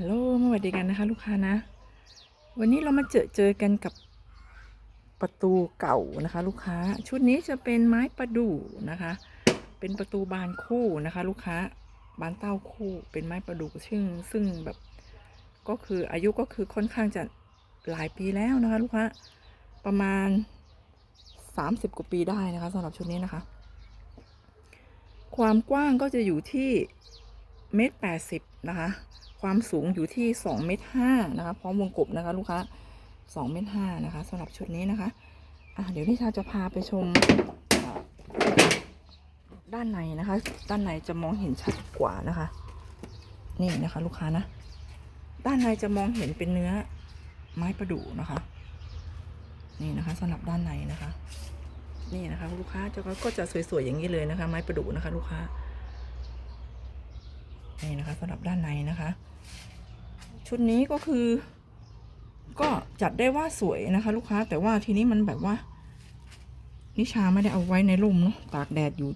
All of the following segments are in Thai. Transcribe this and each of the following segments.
ฮัลโหลสวัสดีกันนะคะ ลูกค้านะ วันนี้เรามาเจอเจอกันกับประตูเก่านะคะ ลูกค้า ชุดนี้จะเป็นไม้ประดู่นะคะ เป็นประตูบานคู่นะคะ ลูกค้า บานเต้าคู่เป็นไม้ประดู่ซึ่งซึ่งแบบก็คืออายุก็คือค่อนข้างจะหลายปีแล้วนะคะ ลูกค้า ประมาณสามสิบกว่าปีได้นะคะสำหรับชุดนี้นะคะ ความกว้างก็จะอยู่ที่ เมตรแปดสิบนะคะ ความสูงอยู่ที่สองเมตรห้านะคะ พร้อมวงกบนะคะ ลูกค้าสองเมตรห้านะคะสำหรับชุดนี้นะคะอะเดี๋ยวนิชาจะพาไปชมด้านในนะคะ ด้านในจะมองเห็นชัดกว่านะคะ นี่นะคะ ลูกค้านะ ด้านในจะมองเห็นเป็นเนื้อไม้ประดู่นะคะ นี่นะคะสำหรับด้านในนะคะ นี่นะคะ ลูกค้าจะก็จะสวยๆอย่างนี้เลยนะคะ ไม้ประดู่นะคะ ลูกค้า นี่นะคะสำหรับด้านในนะคะ ชุดนี้ก็คือ ก็จัดได้ว่าสวยนะคะ ลูกค้าแต่ว่าทีนี้มันแบบว่า นิชาไม่ได้เอาไว้ในร่มเนาะตากแดดอยู่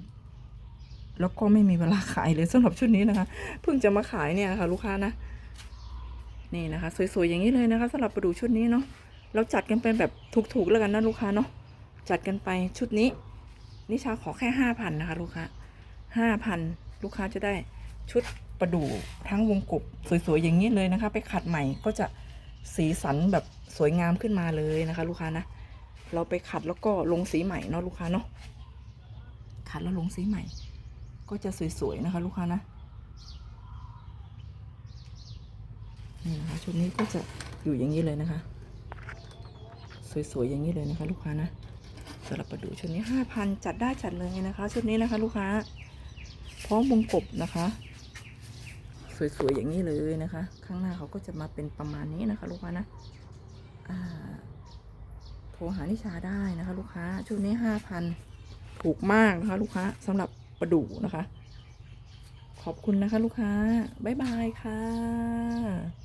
แล้วก็ไม่มีเวลาขายเลยสำหรับชุดนี้นะคะ เพิ่งจะมาขายเนี่ยค่ะ ลูกค้านะนี่นะคะ สวยๆอย่างนี้เลยนะคะสำหรับประดูชุดนี้เนาะเราจัดกันเป็นแบบถูกๆแล้วกันนะลูกค้าเนาะจัดกันไปชุดนี้ นิชาขอแค่ห้าพันนะคะ ลูกค้าห้าพันลูกค้าจะได้ชุด ประดู่ทั้งวงกบสวยๆอย่างนี้เลยนะคะ ไปขัดใหม่ก็จะสีสันแบบสวยงามขึ้นมาเลยนะคะ ลูกค้านะเราไปขัดแล้วก็ลงสีใหม่เนาะลูกค้าเนาะขัดแล้วลงสีใหม่ ก็จะสวยๆนะคะ ลูกค้านะนี่นะคะชุดนี้ก็จะอยู่อย่างนี้เลยนะคะ สวยๆอย่างนี้เลยนะคะ ลูกค้านะสำหรับประดูชุดนี้ห้าพันจัดได้จัดเลยนะคะ ชุดนี้นะคะ ลูกค้าพร้อมวงกบนะคะ สวยๆอย่างนี้เลยนะคะ ข้างหน้าเขาก็จะมาเป็นประมาณนี้นะคะลูกค้านะโทรหานิชาได้นะคะ ลูกค้าชุดนี้ห้าพันถูกมากนะคะ ลูกค้าสำหรับประดูนะคะ ขอบคุณนะคะ ลูกค้า บ๊ายบายค่ะ